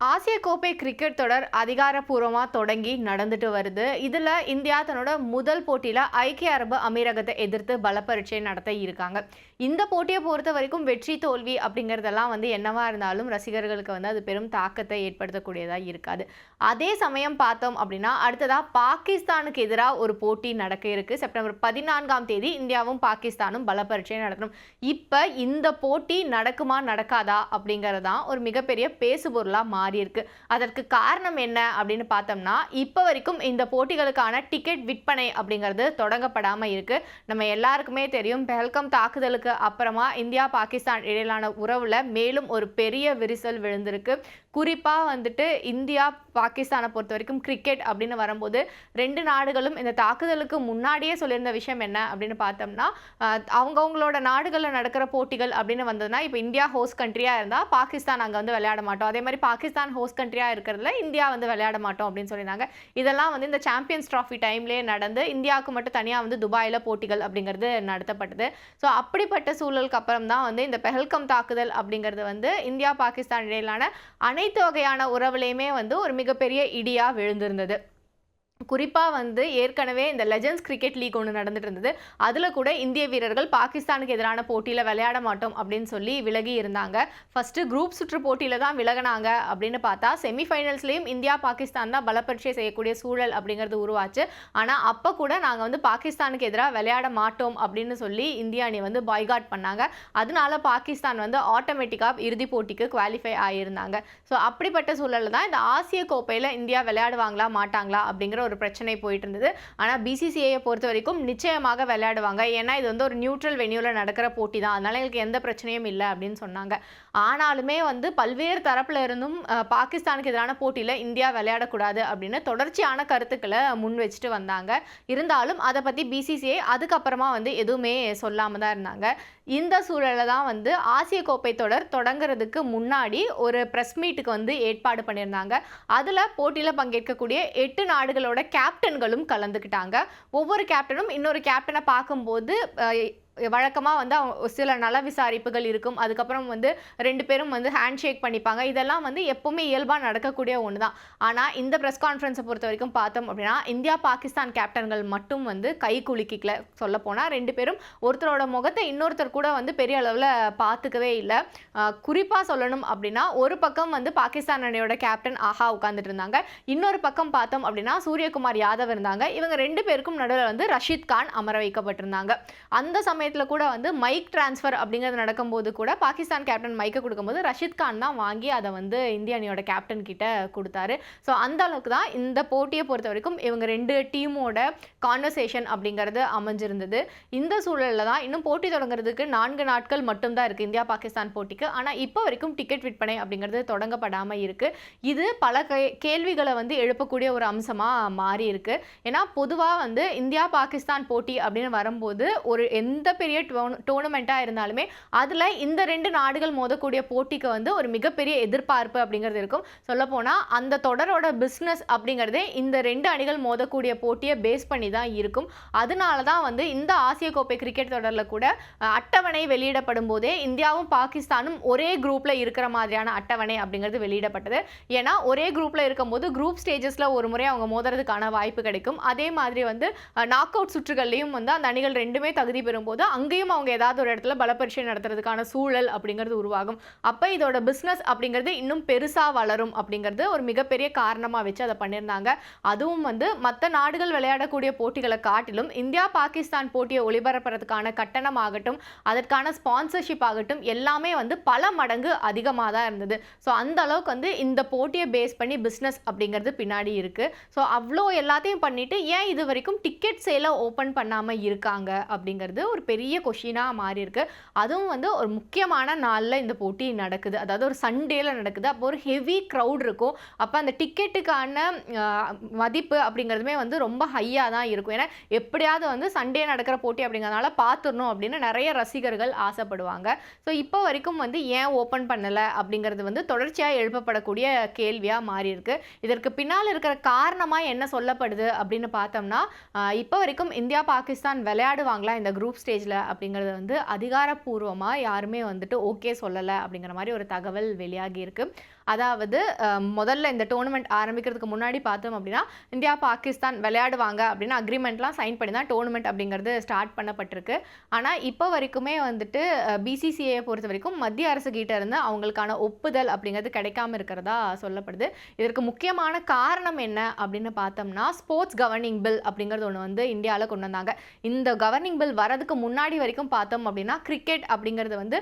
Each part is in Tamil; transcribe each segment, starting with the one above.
ஆசிய கோப்பை கிரிக்கெட் தொடர் அதிகாரப்பூர்வமாக தொடங்கி நடந்துட்டு வருது. இதில் இந்தியா தன்னோட முதல் போட்டியில் ஐக்கிய அரபு அமீரகத்தை எதிர்த்து பலப்பரீட்சை நடத்த இருக்காங்க. இந்த போட்டியை பொறுத்த வரைக்கும் வெற்றி தோல்வி அப்படிங்கிறதெல்லாம் வந்து என்னவா இருந்தாலும் ரசிகர்களுக்கு வந்து அது பெரும் தாக்கத்தை ஏற்படுத்தக்கூடியதாக இருக்காது. அதே சமயம் பார்த்தோம் அப்படின்னா அடுத்ததாக பாகிஸ்தானுக்கு எதிராக ஒரு போட்டி நடக்க இருக்குது செப்டம்பர் பதினான்காம் தேதி இந்தியாவும் பாகிஸ்தானும் பலப்பரீட்சை நடத்தணும். இப்போ இந்த போட்டி நடக்குமா நடக்காதா அப்படிங்கிறதான் ஒரு மிகப்பெரிய பேசுபொருளாக மாறியிருக்கு அதற்கு காரணம் என்ன அப்படின்னு பார்த்தோம்னா இப்போ வரைக்கும் இந்த போட்டிகளுக்கான டிக்கெட் விற்பனை அப்படிங்கிறது தொடங்கப்படாமல் இருக்குது நம்ம எல்லாருக்குமே தெரியும் பெஹல்கம் தாக்குதலுக்கு அப்புறமா இந்தியா பாகிஸ்தான் இடையிலான உறவில் மேலும் ஒரு பெரிய விரிசல் விழுந்திருக்கு. குறிப்பாக வந்துட்டு இந்தியா பாகிஸ்தானை பொறுத்த வரைக்கும் கிரிக்கெட் அப்படின்னு வரும்போது ரெண்டு நாடுகளும் இந்த தாக்குதலுக்கு முன்னாடியே சொல்லியிருந்த விஷயம் என்ன அப்படின்னு பார்த்தோம்னா அவங்கவுங்களோட நாடுகளில் நடக்கிற போட்டிகள் அப்படின்னு வந்ததுன்னா இப்போ இந்தியா ஹோஸ்ட் கண்ட்ரியாக இருந்தால் பாகிஸ்தான் அங்கே வந்து விளையாட மாட்டோம். அதே மாதிரி பாகிஸ்தான் ஹோஸ்ட் கண்ட்ரியாக இருக்கிறதுல இந்தியா வந்து விளையாட மாட்டோம் அப்படின்னு சொல்லியிருந்தாங்க. இதெல்லாம் வந்து இந்த சாம்பியன்ஸ் ட்ராஃபி டைம்லேயே நடந்து இந்தியாவுக்கு மட்டும் தனியாக வந்து துபாயில் போட்டிகள் அப்படிங்கிறது நடத்தப்பட்டது. ஸோ அப்படிப்பட்ட சூழலுக்கு அப்புறம் தான் வந்து இந்த பெஹல்கம் தாக்குதல் அப்படிங்கிறது வந்து இந்தியா பாகிஸ்தான் இடையிலான அனைத்து வகையான உறவுலையுமே வந்து ஒரு மிகப்பெரிய இடியாக விழுந்திருந்தது. குறிப்பாக வந்து ஏற்கனவே இந்த லெஜண்ட்ஸ் கிரிக்கெட் லீக் ஒன்று நடந்துட்டு இருந்தது அதில் கூட இந்திய வீரர்கள் பாகிஸ்தானுக்கு எதிரான போட்டியில் விளையாட மாட்டோம் அப்படின்னு சொல்லி விலகி இருந்தாங்க. ஃபஸ்ட்டு குரூப் சுற்று போட்டியில் தான் விலகினாங்க அப்படின்னு பார்த்தா செமிஃபைனல்ஸ்லேயும் இந்தியா பாகிஸ்தான் தான் பலப்பரீட்சை செய்யக்கூடிய சூழல் அப்படிங்கிறது உருவாச்சு. ஆனால் அப்போ கூட நாங்கள் வந்து பாகிஸ்தானுக்கு எதிராக விளையாட மாட்டோம் அப்படின்னு சொல்லி இந்திய அணி வந்து பாய்காட் பண்ணாங்க. அதனால பாகிஸ்தான் வந்து ஆட்டோமேட்டிக்காக இறுதிப் போட்டிக்கு குவாலிஃபை ஆகியிருந்தாங்க ஸோ அப்படிப்பட்ட சூழலில் தான் இந்த ஆசிய கோப்பையில் இந்தியா விளையாடுவாங்களா மாட்டாங்களா அப்படிங்கிற ஒரு பிரச்சனை போயிட்டு இருந்தது ஆனால் பிசிசிஐயை பொறுத்த வரைக்கும் நிச்சயமாக விளையாடுவாங்க. ஏன்னா இது வந்து ஒரு நியூட்ரல் வென்யூவில் நடக்கிற போட்டி தான். அதனால எங்களுக்கு எந்த பிரச்சனையும் இல்லை அப்படின்னு சொன்னாங்க. ஆனாலுமே வந்து பல்வேறு தரப்பில் இருந்தும் பாகிஸ்தானுக்கு எதிரான போட்டியில் இந்தியா விளையாடக்கூடாது அப்படின்னு தொடர்ச்சியான கருத்துக்களை முன் வச்சுட்டு வந்தாங்க. இருந்தாலும் அதை பற்றி பிசிசிஐ அதுக்கப்புறமா வந்து எதுவுமே சொல்லாமல் தான் இருந்தாங்க. இந்த சூழலில் தான் வந்து ஆசிய கோப்பை தொடர் தொடங்குறதுக்கு முன்னாடி ஒரு ப்ரெஸ் மீட்டுக்கு வந்து ஏற்பாடு பண்ணியிருந்தாங்க. அதில் போட்டியில் பங்கேற்கக்கூடிய எட்டு நாடுகளோட கேப்டன்களும் கலந்துக்கிட்டாங்க. ஒவ்வொரு கேப்டனும் இன்னொரு கேப்டனை பார்க்கும்போது வழக்கமாக வந்து அவங்க சில நல விசாரிப்புகள் இருக்கும். அதுக்கப்புறம் வந்து ரெண்டு பேரும் வந்து ஹேண்ட் ஷேக் பண்ணிப்பாங்க. இதெல்லாம் வந்து எப்பவுமே இயல்பாக நடக்கக்கூடிய ஒன்று தான் ஆனால் இந்த ப்ரெஸ் கான்ஃபரன்ஸை பொறுத்த வரைக்கும் பார்த்தோம் அப்படின்னா இந்தியா பாகிஸ்தான் கேப்டன்கள் மட்டும் வந்து கை குலுக்கிக்கல சொல்ல போனால் ரெண்டு பேரும் ஒருத்தரோட முகத்தை இன்னொருத்தர் கூட வந்து பெரிய அளவில் பார்த்துக்கவே இல்லை. குறிப்பாக சொல்லணும் அப்படின்னா ஒரு பக்கம் வந்து பாகிஸ்தான் அணியோட கேப்டன் ஆஹா உட்காந்துட்டு இருந்தாங்க. இன்னொரு பக்கம் பார்த்தோம் அப்படின்னா சூரியகுமார் யாதவ் இருந்தாங்க. இவங்க ரெண்டு பேருக்கும் நடுவில் வந்து ரஷீத் கான் அமர வைக்கப்பட்டிருந்தாங்க. அந்த சமயம் சமயத்தில் கூட வந்து மைக் டிரான்ஸ்ஃபர் அப்படிங்கிறது நடக்கும்போது கூட பாகிஸ்தான் கேப்டன் மைக்கை கொடுக்கும்போது ரஷித் கான் தான் வாங்கி அதை வந்து இந்திய அணியோட கேப்டன் கிட்ட கொடுத்தாரு. ஸோ அந்த அளவுக்கு தான் இந்த போட்டியை பொறுத்த வரைக்கும் இவங்க ரெண்டு டீமோட கான்வர்சேஷன் அப்படிங்கிறது அமைஞ்சிருந்தது. இந்த சூழலில் தான் இன்னும் போட்டி தொடங்குறதுக்கு நான்கு நாட்கள் மட்டும்தான் இருக்குது இந்தியா பாகிஸ்தான் போட்டிக்கு. ஆனால் இப்போ வரைக்கும் டிக்கெட் விற்பனை அப்படிங்கிறது தொடங்கப்படாமல் இருக்குது இது பல கேள்விகளை வந்து எழுப்பக்கூடிய ஒரு அம்சமாக மாறி இருக்கு ஏன்னா பொதுவாக வந்து இந்தியா பாகிஸ்தான் போட்டி அப்படின்னு வரும்போது ஒரு எந்த பெரிய டோர்னமெண்ட்டாக இருந்தாலுமே அதில் இந்த ரெண்டு நாடுகள் மோதக்கூடிய போட்டிக்கு வந்து ஒரு மிகப்பெரிய எதிர்பார்ப்பு அப்படிங்கிறது இருக்கும். சொல்லப்போனால் அந்த தொடரோட பிஸ்னஸ் அப்படிங்கிறதே இந்த ரெண்டு அணிகள் மோதக்கூடிய போட்டியை பேஸ் பண்ணி தான் இருக்கும். அதனால தான் வந்து இந்த ஆசிய கோப்பை கிரிக்கெட் தொடரில் கூட அட்டவணை வெளியிடப்படும் போதே இந்தியாவும் பாகிஸ்தானும் ஒரே குரூப்பில் இருக்கிற மாதிரியான அட்டவணை அப்படிங்கிறது வெளியிடப்பட்டது. ஏன்னா ஒரே குரூப்பில் இருக்கும்போது குரூப் ஸ்டேஜஸில் ஒரு முறை அவங்க மோதுறதுக்கான வாய்ப்பு கிடைக்கும். அதே மாதிரி வந்து நாக் அவுட் சுற்றுகள்லையும் வந்து அந்த அணிகள் ரெண்டுமே தகுதி பெறும்போது அங்கேயும் அவங்க ஏதாவது ஒரு இடத்துல பலப்பரீட்சை நடத்துறதுக்கான சூழல் அப்படிங்கிறது உருவாகும். அப்போ இதோட பிஸ்னஸ் அப்படிங்கிறது இன்னும் பெருசாக வளரும் அப்படிங்கிறது ஒரு மிகப்பெரிய காரணமாக வச்சு அதை பண்ணியிருந்தாங்க. அதுவும் வந்து மற்ற நாடுகள் விளையாடக்கூடிய போட்டிகளை காட்டிலும் இந்தியா பாகிஸ்தான் போட்டியை ஒளிபரப்புறதுக்கான கட்டணம் ஆகட்டும் அதற்கான ஸ்பான்சர்ஷிப் ஆகட்டும் எல்லாமே வந்து பல மடங்கு அதிகமாக தான் இருந்தது. ஸோ அந்த அளவுக்கு வந்து இந்த போட்டியை பேஸ் பண்ணி பிஸ்னஸ் அப்படிங்கிறது பின்னாடி இருக்குது ஸோ அவ்வளோ எல்லாத்தையும் பண்ணிவிட்டு ஏன் இது வரைக்கும் டிக்கெட் சேலை ஓப்பன் பண்ணாமல் இருக்காங்க அப்படிங்கிறது ஒரு பெரிய பெரிய கொஷினாக மாறி இருக்கு அதுவும் வந்து ஒரு முக்கியமான நாளில் இந்த போட்டி நடக்குது. அதாவது ஒரு சண்டேல நடக்குது. அப்போ ஒரு ஹெவி க்ரௌட் இருக்கும். அப்போ அந்த டிக்கெட்டுக்கான மதிப்பு அப்படிங்கிறதுமே வந்து ரொம்ப ஹையாக தான் இருக்கும். ஏன்னா எப்படியாவது வந்து சண்டே நடக்கிற போட்டி அப்படிங்கிறதுனால பார்த்துடணும் அப்படின்னு நிறைய ரசிகர்கள் ஆசைப்படுவாங்க. ஸோ இப்போ வரைக்கும் வந்து ஏன் ஓப்பன் பண்ணலை அப்படிங்கிறது வந்து தொடர்ச்சியாக எழுப்பப்படக்கூடிய கேள்வியாக மாறி இருக்கு இதற்கு பின்னால் இருக்கிற காரணமாக என்ன சொல்லப்படுது அப்படின்னு பார்த்தோம்னா இப்போ வரைக்கும் இந்தியா பாகிஸ்தான் விளையாடுவாங்களா? இந்த குரூப் ஸ்டேஜில் அப்படிங்கிறது வந்து அதிகாரப்பூர்வமாக யாருமே வந்துட்டு ஓகே சொல்லலை அப்படிங்கிற மாதிரி ஒரு தகவல் வெளியாகி இருக்கு. அதாவது முதல்ல இந்த டோர்னமெண்ட் ஆரம்பிக்கிறதுக்கு முன்னாடி பார்த்தோம் அப்படின்னா இந்தியா பாகிஸ்தான் விளையாடுவாங்க அப்படின்னு அக்ரிமெண்ட்லாம் சைன் பண்ணி தான் டோர்னமெண்ட் அப்படிங்கிறது ஸ்டார்ட் பண்ணப்பட்டிருக்கு. ஆனால் இப்போ வரைக்குமே வந்துட்டு பிசிசிஐயை பொறுத்த வரைக்கும் மத்திய அரசு கிட்ட இருந்து அவங்களுக்கான ஒப்புதல் அப்படிங்கிறது கிடைக்காம இருக்கிறதா சொல்லப்படுது. இதற்கு முக்கியமான காரணம் என்ன அப்படின்னு பார்த்தோம்னா ஸ்போர்ட்ஸ் கவர்னிங் பில் அப்படிங்கிறது ஒன்று வந்து இந்தியாவில் கொண்டு வந்தாங்க. இந்த கவர்னிங் பில் வரதுக்கு முன்னாடி வரைக்கும் பார்த்தோம் அப்படின்னா கிரிக்கெட் அப்படிங்கிறது வந்து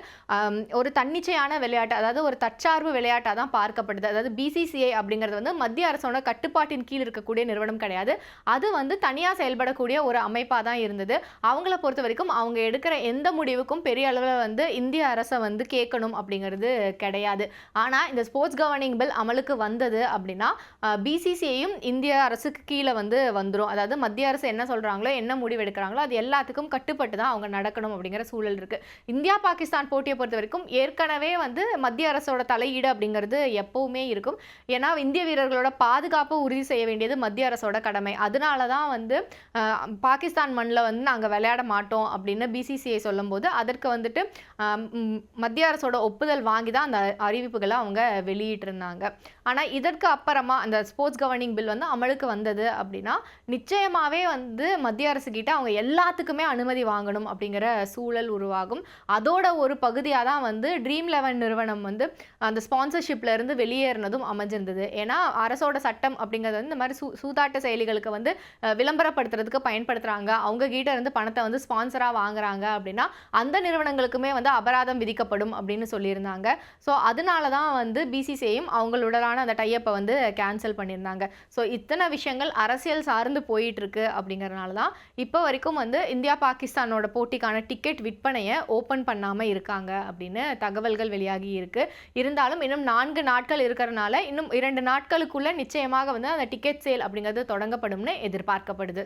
ஒரு தன்னிச்சையான விளையாட்டு அதாவது ஒரு தற்சார்பு விளையாட்டாக தான் பார்க்கப்படுது. அதாவது பிசிசிஐ அப்படிங்கிறது வந்து மத்திய அரசோட கட்டுப்பாட்டின் கீழ் இருக்கக்கூடிய நிறுவனம் கிடையாது. அது வந்து தனியாக செயல்படக்கூடிய ஒரு அமைப்பாக தான் இருந்தது. அவங்கள பொறுத்த வரைக்கும் அவங்க எடுக்கிற எந்த முடிவுக்கும் பெரிய அளவில் வந்து இந்திய அரசை வந்து கேட்கணும் அப்படிங்கிறது கிடையாது. ஆனால் இந்த ஸ்போர்ட்ஸ் கவர்னிங் பில் அமலுக்கு வந்தது அப்படின்னா பிசிசிஐயும் இந்திய அரசுக்கு கீழே வந்து வந்துடும் அதாவது மத்திய அரசு என்ன சொல்கிறாங்களோ என்ன முடிவு எடுக்கிறாங்களோ அது எல்லாத்துக்கும் கட்டுப்பட்டு தான் அவங்க நடக்கணும் அப்படிங்கிற சூழல் இருக்குது இந்தியா பாகிஸ்தான் போட்டியை பொறுத்த வரைக்கும் ஏற்கனவே வந்து மத்திய அரசோட தலையீடு அப்படிங்கிறது எப்பவுமே இருக்கும். ஏன்னா இந்திய வீரர்களோட பாதுகாப்பை உறுதி செய்ய வேண்டியது மத்திய அரசோட கடமை. அதனால தான் வந்து பாகிஸ்தான் மண்ணில் வந்து நாங்கள் விளையாட மாட்டோம் அப்படின்னு பிசிசிஐ சொல்லும்போது அதற்கு வந்துட்டு மத்திய அரசோட ஒப்புதல் வாங்கி தான் அந்த அறிவிப்புகளை அவங்க வெளியிட்டிருந்தாங்க. ஆனால் இதற்கு அப்புறமா அந்த ஸ்போர்ட்ஸ் கவர்னிங் பில் வந்து அமலுக்கு வந்தது அப்படின்னா நிச்சயமாகவே வந்து மத்திய அரசு கிட்ட அவங்க எல்லாத்துக்குமே அனுமதி வாங்கணும் அப்படிங்கிற சூழல் உருவாகும். அதோட ஒரு பகுதியாக தான் வந்து ட்ரீம் லெவன் நிறுவனம் வந்து அந்த ஸ்பான்சர்ஷிப்பில் இருந்து வெளியேறினதும் அமைஞ்சிருந்தது. ஏன்னா அரசோட சட்டம் அப்படிங்கிறது வந்து இந்த மாதிரி சூ சூதாட்ட செயலிகளுக்கு வந்து விளம்பரப்படுத்துறதுக்கு பயன்படுத்துகிறாங்க அவங்க கிட்ட இருந்து பணத்தை வந்து ஸ்பான்சராக வாங்குறாங்க அப்படின்னா அந்த நிறுவனங்களுக்குமே வந்து அபராதம் விதிக்கப்படும் அப்படின்னு சொல்லியிருந்தாங்க. ஸோ அதனால தான் வந்து பிசிசிஐயும் அவங்களுடனான அந்த டைப்பை வந்து கேன்சல் பண்ணியிருந்தாங்க. ஸோ இத்தனை விஷயங்கள் அரசியல் சார்ந்து போயிட்டுருக்கு அப்படிங்கிறனால தான் இப்போ வரைக்கும் வந்து இந்தியா பாகிஸ்தானோட போட்டிக்கான டிக்கெட் விற்பனையை ஓப்பன் பண்ணாமல் இருக்காங்க அப்படின்னு தகவல்கள் வெளியாகி இருக்குது இருந்தாலும் இன்னும் நான்கு நாட்கள் இருக்கிறனால இன்னும் இரண்டு நாட்களுக்குள்ள நிச்சயமாக வந்து அந்த டிக்கெட் சேல் அப்படிங்கிறது தொடங்கப்படும்னு எதிர்பார்க்கப்படுது.